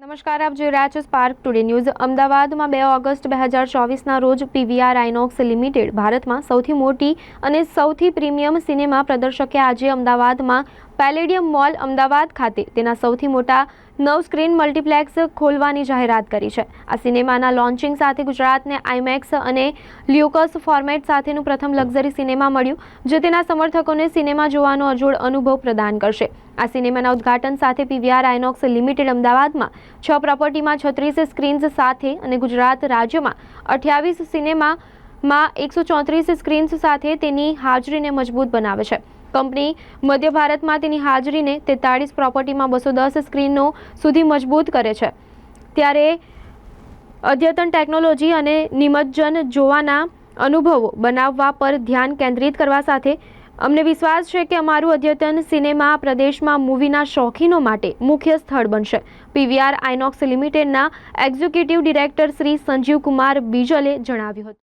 નમસ્કાર, આપ જોઈ રહ્યા છો સ્પાર્ક ટુડે ન્યૂઝ અમદાવાદમાં બે ઓગસ્ટ બે હજાર ચોવીસના રોજ પીવીઆર આઇનોક્સ લિમિટેડ ભારતમાં સૌથી મોટી અને સૌથી પ્રીમિયમ સિનેમા પ્રદર્શકે આજે અમદાવાદમાં પેલેડિયમ મોલ અમદાવાદ ખાતે તેના સૌથી મોટા નવ સ્ક્રીન મલ્ટીપ્લેક્સ ખોલવાની જાહેરાત કરી છે. આ સિનેમાના લોન્ચિંગ સાથે ગુજરાતને આઈમેક્સ અને લ્યુકસ ફોર્મેટ સાથેનું પ્રથમ લક્ઝરી સિનેમા મળ્યું, જે તેના સમર્થકોને સિનેમા જોવાનો અજોડ અનુભવ પ્રદાન કરશે. આ સિનેમાના ઉદ્ઘાટન સાથે પીવીઆર આઇનોક્સ લિમિટેડ અમદાવાદમાં છ પ્રોપર્ટીમાં છત્રીસ સ્ક્રીન્સ સાથે અને ગુજરાત રાજ્યમાં અઠ્યાવીસ સિનેમામાં એકસો ચોત્રીસ સ્ક્રીન્સ સાથે તેની હાજરીને મજબૂત બનાવે છે. કંપની મધ્ય ભારતમાં તેની હાજરીને તેતાળીસ પ્રોપર્ટીમાં બસો દસ સ્ક્રીનો સુધી મજબૂત કરે છે. ત્યારે અદ્યતન ટેકનોલોજી અને નિમજ્જન જોવાના અનુભવો બનાવવા પર ધ્યાન કેન્દ્રિત કરવા સાથે અમને વિશ્વાસ છે કે અમારું અદ્યતન સિનેમા પ્રદેશમાં મૂવીના શોખીનો માટે મુખ્ય સ્થળ બનશે. પીવીઆર આઇનોક્સ લિમિટેડના એક્ઝિક્યુટિવ ડિરેક્ટર શ્રી સંજીવ કુમાર બીજલે જણાવ્યું હતું.